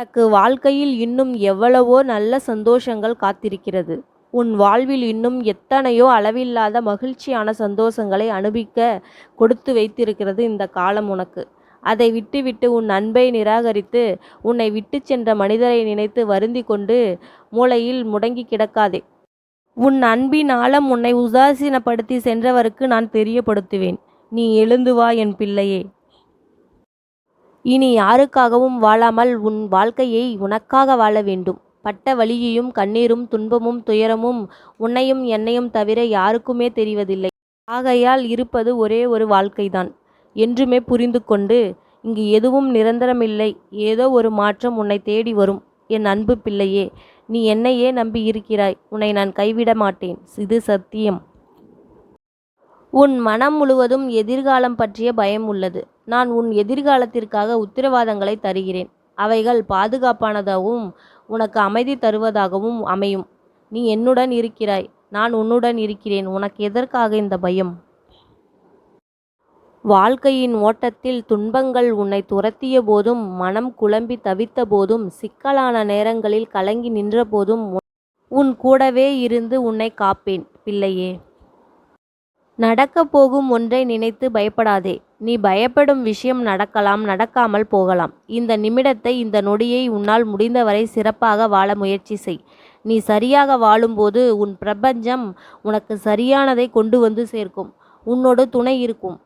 உனக்கு வாழ்க்கையில் இன்னும் எவ்வளவோ நல்ல சந்தோஷங்கள் காத்திருக்கிறது. உன் வாழ்வில் இன்னும் எத்தனையோ அளவில்லாத மகிழ்ச்சியான சந்தோஷங்களை அனுபவிக்க கொடுத்து வைத்திருக்கிறது இந்த காலம் உனக்கு. அதை விட்டுவிட்டு உன் அன்பை நிராகரித்து உன்னை விட்டுச் சென்ற மனிதரை நினைத்து வருந்தி கொண்டு மூளையில் முடங்கி கிடக்காதே. உன் அன்பின் ஆழம் உன்னை உதாசீனப்படுத்தி சென்றவருக்கு நான் தெரியப்படுத்துவேன். நீ எழுந்து வா என் பிள்ளையே. இனி யாருக்காகவும் வாழாமல் உன் வாழ்க்கையை உனக்காக வாழ வேண்டும். பட்ட வலியையும் கண்ணீரும் துன்பமும் துயரமும் உன்னையும் என்னையும் தவிர யாருக்குமே தெரிவதில்லை. ஆகையால் இருப்பது ஒரே ஒரு வாழ்க்கைதான். என்றுமே புரிந்து கொண்டு இங்கு எதுவும் நிரந்தரமில்லை. ஏதோ ஒரு மாற்றம் உன்னை தேடி வரும். என் அன்பு பிள்ளையே நீ என்னையே நம்பி இருக்கிறாய் உன்னை நான் கைவிட மாட்டேன். இது சத்தியம். உன் மனம் முழுவதும் எதிர்காலம் பற்றிய பயம் உள்ளது. நான் உன் எதிர்காலத்திற்காக உத்தரவாதங்களை தருகிறேன். அவைகள் பாதுகாப்பானதாகவும் உனக்கு அமைதி தருவதாகவும் அமையும். நீ என்னுடன் இருக்கிறாய். நான் உன்னுடன் இருக்கிறேன். உனக்கு எதற்காக இந்த பயம்? வாழ்க்கையின் ஓட்டத்தில் துன்பங்கள் உன்னை துரத்திய போதும் மனம் குழம்பி தவித்த போதும் சிக்கலான நேரங்களில் கலங்கி நின்ற போதும் உன் கூடவே இருந்து உன்னை காப்பேன். பிள்ளையே. நடக்கப் போகும் ஒன்றை நினைத்து பயப்படாதே. நீ பயப்படும் விஷயம் நடக்கலாம் நடக்காமல் போகலாம். இந்த நிமிடத்தை இந்த நொடியை உன்னால் முடிந்தவரை சிறப்பாக வாழ முயற்சி செய். நீ சரியாக வாழும்போது உன் பிரபஞ்சம் உனக்கு சரியானதை கொண்டு வந்து சேர்க்கும். உன்னோடு துணை இருக்கும்.